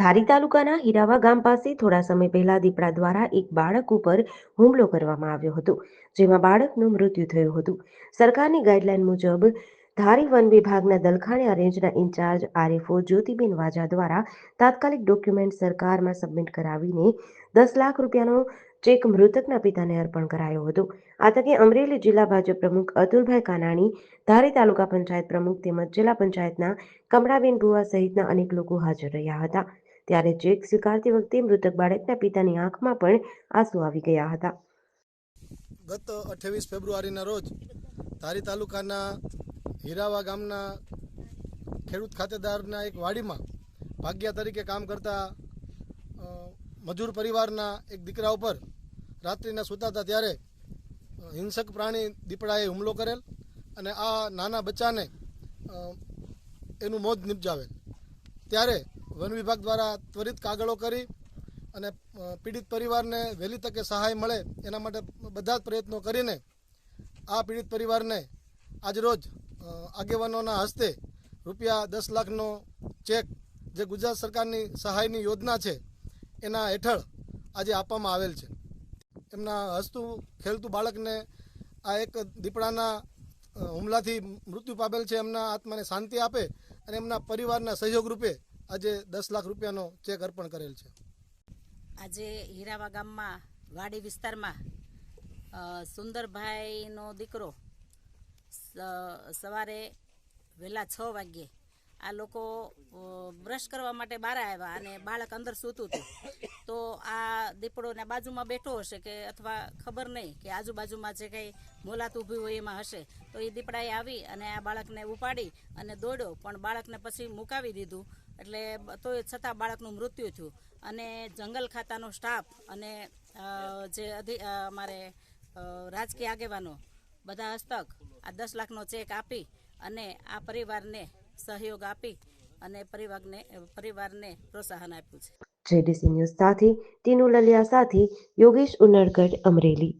ધારી તાલુકાના હીરાવા ગામ પાસે થોડા સમય પહેલા દીપડા દ્વારા એક બાળક ઉપર હુમલો કરવામાં આવ્યો હતો, જેમાં બાળકનું મૃત્યુ થયું હતું. સરકારની ગાઈડલાઈન મુજબ, ધારી વન વિભાગના દલખાણી રેન્જના ઇન્ચાર્જ આરએફઓ જ્યોતિબેન વાજા દ્વારા તાત્કાલિક ડોક્યુમેન્ટ સરકારમાં સબમિટ કરાવીને દસ લાખ રૂપિયાનો ચેક મૃતકના પિતાને અર્પણ કરાયો હતો. આ તકે અમરેલી જિલ્લા ભાજપ પ્રમુખ અતુલભાઈ કાનાણી, ધારી તાલુકા પંચાયત પ્રમુખ તેમજ જિલ્લા પંચાયતના કમળાબેન ભુવા સહિતના અનેક લોકો હાજર રહ્યા હતા. ત્યારે ચેક સ્વીકારતી વખતે મૃતક બાળકના પિતાની આંખમાં પણ આંસુ આવી ગયા હતા. ગત અઠ્યાવીસ ફેબ્રુઆરીના રોજ ધારી તાલુકાના હીરાવા ગામના ખેડૂત ખાતેદારના એક વાડીમાં ભાગ્યા તરીકે કામ કરતા મજૂર પરિવારના એક દીકરા ઉપર રાત્રિના સૂતા હતા ત્યારે હિંસક પ્રાણી દીપડાએ હુમલો કરેલ અને આ નાના બચ્ચાને એનું મોત નિપજાવેલ. ત્યારે વન વિભાગ દ્વારા ત્વરિત કાગળો કરી અને પીડિત પરિવારને વહેલી તકે સહાય મળે એના માટે બધા જ પ્રયત્નો કરીને આ પીડિત પરિવારને આજરોજ આગેવાનોના હસ્તે રૂપિયા દસ લાખનો ચેક જે ગુજરાત સરકારની સહાયની યોજના છે એના હેઠળ આજે આપવામાં આવેલ છે. એમના હસતું, ખેલતું બાળકને આ એક દીપડાના હુમલાથી મૃત્યુ પામેલ છે. એમના આત્માને શાંતિ આપે અને એમના પરિવારના સહયોગ રૂપે આજે દસ લાખ રૂપિયાનો ચેક અર્પણ કરેલ છે. આજે હીરાવા ગામમાં, વાડી વિસ્તારમાં સુંદરભાઈનો દીકરો સવારે વહેલા છ વાગ્યે આ લોકો બ્રશ કરવા માટે બહાર આવ્યા અને બાળક અંદર સૂતું હતું. તો આ દીપડોને બાજુમાં બેઠો હશે કે અથવા ખબર નહીં કે આજુબાજુમાં જે કંઈ મોલાત ઊભી હોય એમાં હશે. તો એ દીપડાએ આવી અને આ બાળકને ઉપાડી અને દોડ્યો. પણ બાળકને પછી મુકાવી દીધું. એટલે તોય છતાં બાળકનું મૃત્યુ થયું. અને જંગલ ખાતાનો સ્ટાફ અને જે અધિ અમારે રાજકીય આગેવાનો, બધા હસ્તક, આ દસ લાખનો ચેક આપી અને આ પરિવારને સહયોગ આપી અને પરિવારને પરિવારને પ્રોત્સાહન આપ્યું છે. જેડીસી ન્યૂઝ સાથે તીનુ લલિયા સાથે યોગેશ ઉનડગઢ અમરેલી.